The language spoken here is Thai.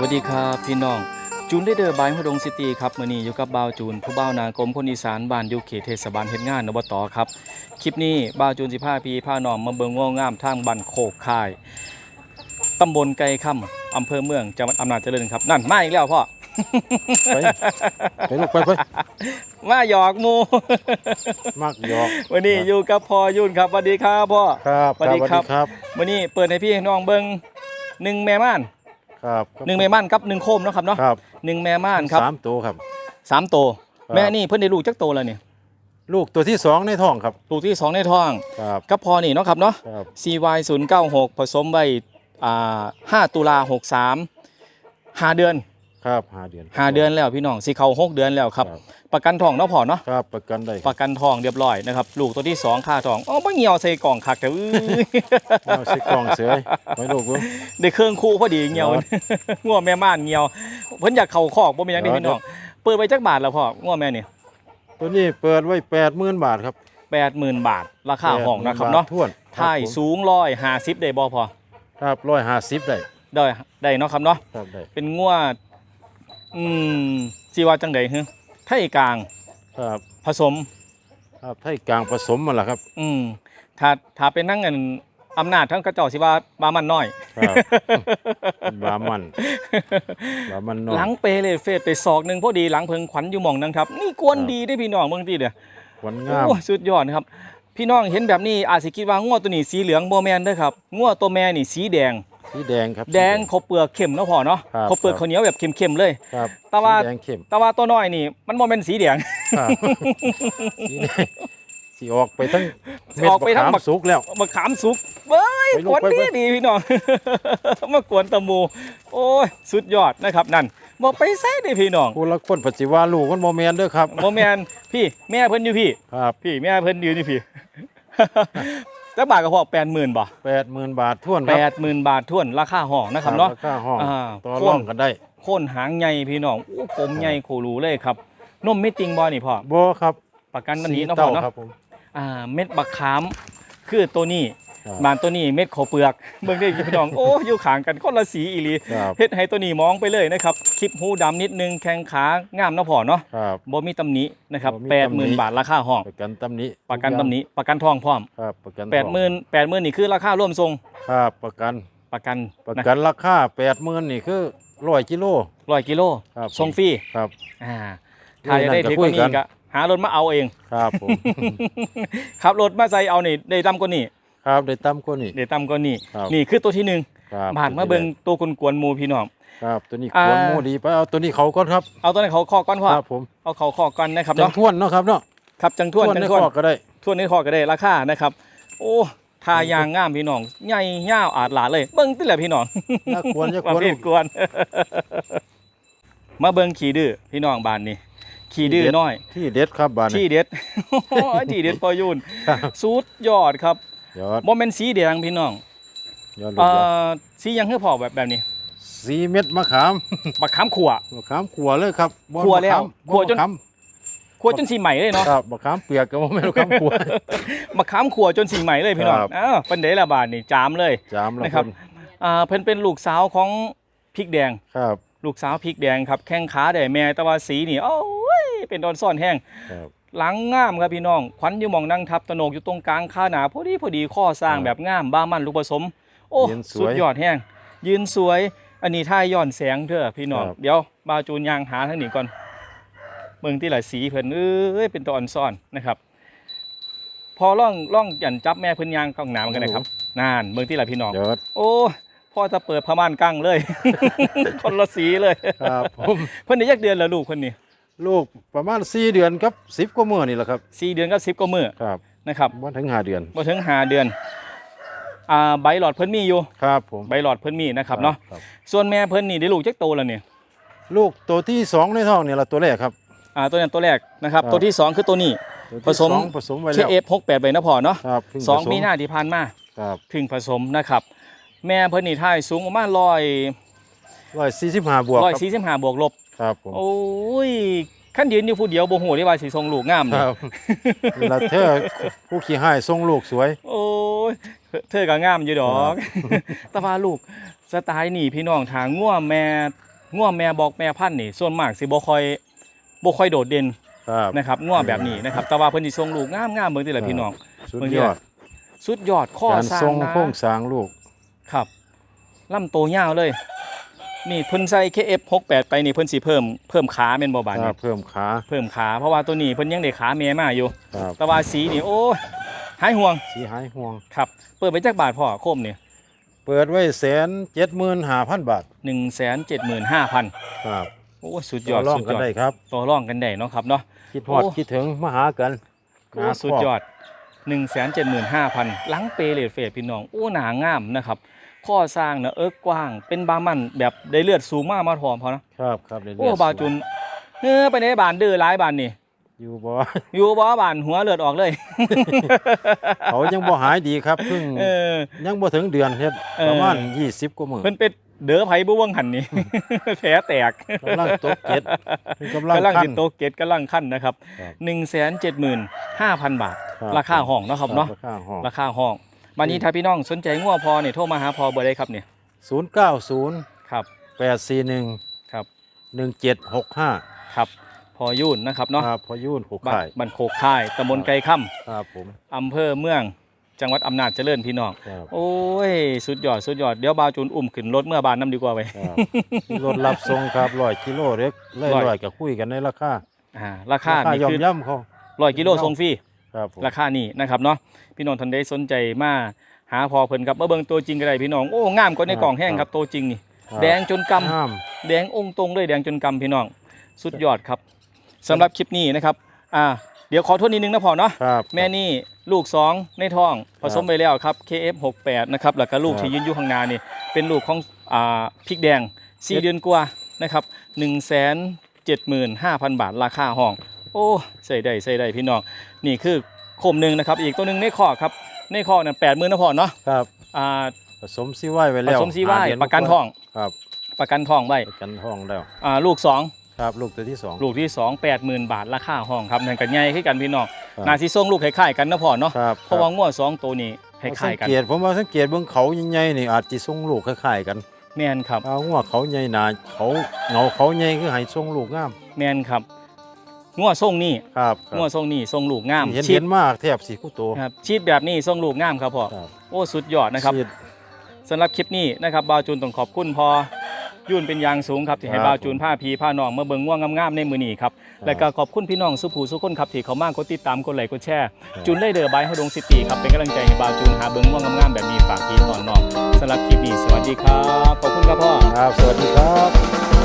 วัสดีครับพี่น้อง จูนได้เดอร์บายฮดงซิตี้ครับมื้อนี้อยู่กับบ่าวจูน ผู้บ่าวนากรมคนอีสานบ้านอยู่เขตเทศบาลเฮ็ดงานอบตครับ คลิปนี้บ่าวจูนสิพาพี่พาน้องมาเบิ่งง่วงงามทางบ้านโคกคายตำบลไก่ค่ำอำเภอเมืองจังหวัดอำนาจเจริญครับ นั่นมาอีกแล้วพ่อไปไปลูกไปไปมาหยอกหมูมักหยอกวันนี้อยู่กับพ่อยุ่นครับสวัสดีครับพ่อครับสวัสดีครับครับวันนี้เปิดให้พี่ให้น้องเบิ่งหนึ่งแม่ม่าน ครับหนึ่งแม่ม่านกับหนึ่งโคมเนาะครับเนาะครับหนึ่งแม่ม่านครับสามตัวครับสามตัวครับแม่นี่เพิ่นได้ลูกจักโตวแล้วเนี่ยลูกตัวที่สองในท้องครับลูกที่สองในท้องครับกับพอนี่เนาะครับเนาะครับ CY 0 9 6ผสมไว้อ่า5ตุลา63 5เดือน ครับห้าเดือน5เดือนแล้วพี่น้องสิเข้า6เดือนแล้วครับ ประกันทองเนาะพอเนาะครับประกันได้คปรับระกันทองเรียบร้อยนะครับลูกตัวที่สองค่าทองอ๋อบ่เหี่ยวใส่กล่องคักแต่อื้อเอาใส่กล่องเสือไว้ลูกเว้ยได้เครื่องคู่พอดีเหี่ยวครับงัวแม่ม่านเหี่ยวเพิ่นอยากเข้าคอกบ่มีหยังเด้ครับพี่น้องเปิดไว้จักบาทแล้วพ่องัวแม่นี่ตัวนี้เปิดไว้แปดหมื่นบาทครับ80,000บาท ราคาห้องนะครับเนาะ80,000ท่วนท้ายสูง150ได้บ่พอครับร้อยห้าสิบได้ได้ได้เนาะครับเนาะครับได้เป็นงัว อืมสิว่าจังได๋ฮึไทยกลาง ครับผสม ครับไทยกลางผสมมันล่ะครับ อืมถ้าถ้าเป็นนั่งเงินอำนาจทั้งกระเจ้าสิว่าบามันน้อย ครับเป็นบามันบามันนอหลันงเปเลยเฟดไปศอกหนึงพอดีหลังเพิงขวัญอยู่หม่องนั้นครับ นี่กวนครับ ดีได้อพี่น้องเบิ่งติเด้อขวัญงาม โอ้สุดยอดนะครับ พี่น้องเห็นแบบนี้อาจสิคิดว่างัวตัวนี้สีเหลืองบ่แม่นเด้อครับงัวตัวแม่นี่สีแดง สีแดงครับ แดงเขาเปลือกเข้มเนาะพ่อเนาะครับเขาเปลือกครับ ข้าวเหนียวแบบเข้มๆเลย ครับแต่ว่า สีแดงเข้มแต่ว่าตัวน้อยนี่ มันบ่แม่นสีแดง ครับสีแดงสีออกไปทั้งสิออกไปทั้งเม็ดบับักกสุกแล้ว มะขามสุกเบ้ยไปลูกกวนไปดีไป ดีพี่น้อง มากวนตะมู โอ้ย สุดยอดนะครับนั่นบอกไปใส่ดิพี่น้องผู้ละคนปฏิว่าลูกมันโมเมนเด้อครับ โมแมนพี่แม่เพิ่นอยู่พี่ ครับ พี่แม่เพิ่นอยู่นี่พี่ จักบาทก็พอแปดหมื่นบ่แปดหมื่นบาทท่วนคแปรับดหมื่นบาทท่วนราคาห้องนะครับเนาะราคาห้องอ่า ต่อรองกันได้โค่นหางใหญ่พี่น้องโอ้กลมใหญ่โครูเลยครับนมไม่จริงบ่นี่พ่อบ่ครับประกันตันนี้สีเนาะพ่เต้าอเนาะครับผมอ่าเม็ดบักขาม คือตัวนี้ ครับบานตัวนี้เม็ดข้าวเปลือกเบิ่งได้พี่น้อง โอ้อยู่ข้างกันคนละสีอีหลีครับ เฮ็ดให้ตัวนี้มองไปเลยนะครับ คลิปหูดำนิดนึงแข้งขางามเนาะพ่อเนาะครับ บ่มีตำหนินะครับบ่มีตำหนิ 80,000 บาทราคาห้อง ประกันตำหนี้ประกันตำหนิประกันทองพร้อม ครับประกัน80,000 80,000นี่คือราคาร่วมทรงครับประกันประกันประนะกันราคาแปดหมื่นนี่คือร้อยกิโล 100กิโลครับส่งฟรีครับ อ่าถ้าอยากได้นั่นก็ถึงกว่าคุยกันี้นก็หารถมาเอาเอง ครับผม ขับรถมาใส่เอานี่ได้ต่ำกว่านี้ ครับได้ตั้มกว่านี่ได้ต่ำกว่านี้ครับนี่คือตัวที่หนึ่งครับบาดมาเบิ่งตัวกวนๆหมู่พี่น้อง ครับ ตัวนี้อ่าควรหมูดีไปเอาตัวนี้เขาก่อนครับ เอาตัวนั้นเขาคอก่อนพ่อครับผมเอาเขาคอก่อนนะครับจังเนาะท่วนเนาะครับเนาะครับจังทวนจังในทวนคอกก็ได้ทวนในคอก็ได้ราคานะครับ โอ้ทายางงามพี่น้องใหญ่ยาวอาดหลาดเลย เบิ่งติแหละพี่น้องน่าควรจะปคระวรเภทกวน มาเบิ่งขี่ดื้อพี่น้องบ้านนี้ขี่ดื้อน้อย ที่เด็ดครับบานที่นี้ เด็ด ที่เด็ดพอยุ่นครับสุดยอดครับ ยอดบ่แม่นสีแดงพี่น้องยอดลูเอ่กยอดอสีหยังคือพอแบบแบบนี้สีเม็ดมะขามบักขามขั่ว มะขามขัวเลยครับบ่ขั่วแล้วมะขามขั่วจน มะขามขั่วจนสีใหม่เลยเนาะครับมะขามเปียกก็บ่แม่นมะขามขัวมะขามขั่วจนสีใหม่เลยพี่น้องครับ อ้าวเป็นเดละบาทนี่จามเลยจามแล้วนะครับเพิ่อ่าเพิ่นเป็นลูกสาวของพริกแดง ครับ ลูกสาวพริกแดงครับแข้งขาได้แม่แต่ว่าสีนี่โอ้ยเป็นดอนซ่อนแห้งครับ หลังงามครับพี่น้องขวัญอยู่หมองนั่งทับตะโหนกอยู่ตรงกลางขาหนาพอดีพอดีข้อสร้างครับแบบงามบ้ามันลูกผสม โอ้ยืนสวย สุดยอดแห้งยืนสวย อันนี้ท่ายย้อนแสงเถอะพี่น้องครับ เดี๋ยวบาวจูนยางหาทางนี้ก่อนเบิ่งที่หลายสีเพิ่นเอ้ยเป็นตัวอ่อนซ่อนนะครับ พอล่องล่องยันจับแม่เพิ่นยางกล้องหนามกันนะครับนานเบิ่งที่หลายพี่น้อง ยอดโอ้พ่อจะเปิดพม่านกั้งเลย คนละสีเลย ครับผมเพิ่นได้ยักเดือนแล้วลูกเพิ่นนี่ ลูกประมาณ4เดือนครับ10กว่ามื้อนี่แหละครับสี่เดือนกับสิบกว่ามื้อครับนะครับบ่ถึงห้าเดือนบ่ถึงห้าเดือนอ่าใบหลอดเพิ่นมีอยู่ ครับผมใบหลอดเพิ่นมีนะครับเนาะครับส่วนแม่เพิ่นนี่ได้ลูกจักโตแล้วเนี่ยลูกตัวที่สองในท้องนี่ละตัวแรกครับ อ่าตัวนั้นตัวแรกนะครับครับ ตัวที่สองคือตัวนี้ ตัวที่ผสมองผสมไว้แล้ว KF68 ใบนะพอเนาะครับเพิ่สองผสมีหน้าที่ผ่านมาครับเพึ่งผสมนะครับ แม่เพิ่นนี่ท่ายสูงประมาณร้อยร้อยสี่สิบห้าบวกร้อยครับสี่สิบห้าบวกลบ ครับผมโอ้ยขั้นยืนอยู่ผู้เดียวบ่ฮู้ได้ว่าสิทรงลูกงามคนี่รับเวลาเธอผู้ขี้ให้ทรงลูกสวย โอ้ยเธอก็งามอยู่ดอกแต่ว่าลูกสไตล์นี่พี่น้องทางง่วแม่ง่วแม่บอกแม่พันธุ์นี่ ส่วนมากสิบ่ค่อยบ่ค่อยโดดเด่นครับนะครับง่วแบบนี้นะครับแต่ว่าเพิ่นสิส่งลูกงามๆเบิ่งติล่ะพี่น้องสุดเบิ่งยเด้ออดสุดยอดข้อการสร้าทรงงนะโครงสร้างลูกครับลำโตวยาวเลย นี่เพิ่นใส่ KF68 ไปนี่เพิ่นสิเพิ่มเพิ่มขาแม่นบ่บาดครันี้บเพิ่มขาเพิ่มขาเพราะว่าตัวนี้เพิ่นยังได้ขาแม่มาอยู่ ครับแต่ว่าสีนี่โอ้ยหายห่วงสีหายห่วง ครับเปิดไปจักบาทพ่อโคมนี่เปิดไว้แสนเจ็ดหมื่นห้าพันบาท175,000ครับโอ้ยสุดยอดต่ร้องสุดกันยอดได้ครับ ต่อรองกันได้เนาะครับเนาะ คิดฮอดโอ้ คิดถึงมาหากันโอ้สุดยอด 175,000หลังเปเลดเฟดพี่น้องโอ้หนางามนะครับ ข้อสร้างเนะเอิกกว้าง เป็นบามันแบบได้เลือดสูงมากมาทอมพอนะครับครับเรื่ยๆโอ้บาวจุนเฮ้อไปในบานดื้อร้ายบานนี่อยู่บ่อยู่บ่บานหัวเลือดออกเลย เขายังบ่หายดีครับเพิ่งเออยังบ่ถึงเดือนเฮ็ดเออประมาณ20กว่ามื้อเพิ่นเป็นเด้อไผบ่เบิ่งหันนี่แผลแตกกำลังตกเก็ดเพิ่นกำลังกำลังคัตินดโตเกตกำลังขั้นนะครับครับ175,000บาทครับราคาห้องเนาะครับเนาะราคาห้อง ราคาห้องวันนี้ถ้าพี่น้องสนใจงัวพอเนี่ยโทรมาหาพอเบอร์ใดครับเนี่ย090ครับ841ครับ1765ครับพอยุ่นนะครับเนาะครับพอยุ่นผูกบ้านไข่บ้านโคกค่ายตำบลไกรค่ครับผมำอำเภอเมืองจังหวัดอำนาจเจริญพี่น้องครับโอ้ย สุดยอด สุดยอด เดี๋ยวบาวจูนอุ้มขึ้นรถเมื่อบานน้ำดีกว่าไปครับมีรถรับส่งครับ100กิโลเล็กเลยร้อยร้อยก็คุยกันในราคาอ่าราคานี่ย่อมคือย่ำเขาร้อยกิโลส่งฟรี ครับผม ราคานี่นะครับเนาะพี่น้องท่านใดสนใจมาหาพอเพิ่นครับมาเบิ่งตัวจริงก็ได้พี่น้องโอ้งามกว่าในกล่องแห้งครับตัวจริงนี่ครับแดงจนกำงามแดงองค์ตรงเลยแดงจนกำพี่น้อง สุดยอดครับสำหรับคลิปนี้นะครับอ่าเดี๋ยวขอโทษนิดนึงนะพอเนาะครับ แม่นี่ลูก2ในท้องผสมไปแล้วครับ KF68 นะครับแล้วก็ลูกครับ ที่ยืนอยู่ข้างหน้านี่เป็นลูกของอ่าพริกแดง 4 เดือนกว่านะครับ 1 7 5 0 0 0 บาทราคาห้อง โอ้ใส่ได้ใส่ได้พี่น้องนี่คือโคมหนึ่งนะครับ อีกตัวหนึ่งในคอกครับในคอกนั่นแปดหมื่นนะพอเนาะครับอ่าผสมซีไว้ไว้ผแล้วสมซีไว้หาเดืประกันท้อง ครับประกันท้องไว้ประกันท้องแล้ว อ่าลูก2ครับลูกตัวที่สอง ลูกที่2 80,000บาทราคาห้องครับนั่นกันใหญ่ขึ้นกันพี่น้องครับ นาซีส่งลูกคล้ายๆกันนะพ่อเนาะครับเพราะว่าง้วสองตัวนี้คสัล้างยๆกันเกตผมว่าสังเกตเบื้องเขาใหญ่ๆนี่อาจจะส่งลูกคล้ายๆกันแม่นครับ เอาหัวเขาใหญ่หนาเขาเงาเขาใหญ่คือให้ส่งลูกงาม แม่นครับ ง้วส่งนี่ครับครับง้วส่งนี่ส่งลูกงามเห็นชีเห็ดนมากแทบสีคู่โตครับชีดแบบนี้ส่งลูกงามครับพ่อครับโอ้สุดยอดนะครับฉีดสำหรับคลิปนี้นะครับบาวจูนต้องขอบคุณพอยุ่นเป็นอย่างสูงครับที่ให้ครับบาวจูนผ้าพีผ้าน้องมาเบิ่งง่วงงามๆในมือนี้ครับและก็ขอบคุณพี่น้องสุภูสุคนครับที่เขามากกดติดตามกดไลค์กดแชร์จูนได้เดอร์บายเฮาดงซิตี้ครับเป็นกำลังใจให้บาวจูนหาเบิ่งง่วงงามๆแบบนี้ฝากพี่ตอนน้องสำหรับคลิปนี้สวัสดีครับขอบคุณครับพ่อครับสวัสดีครับ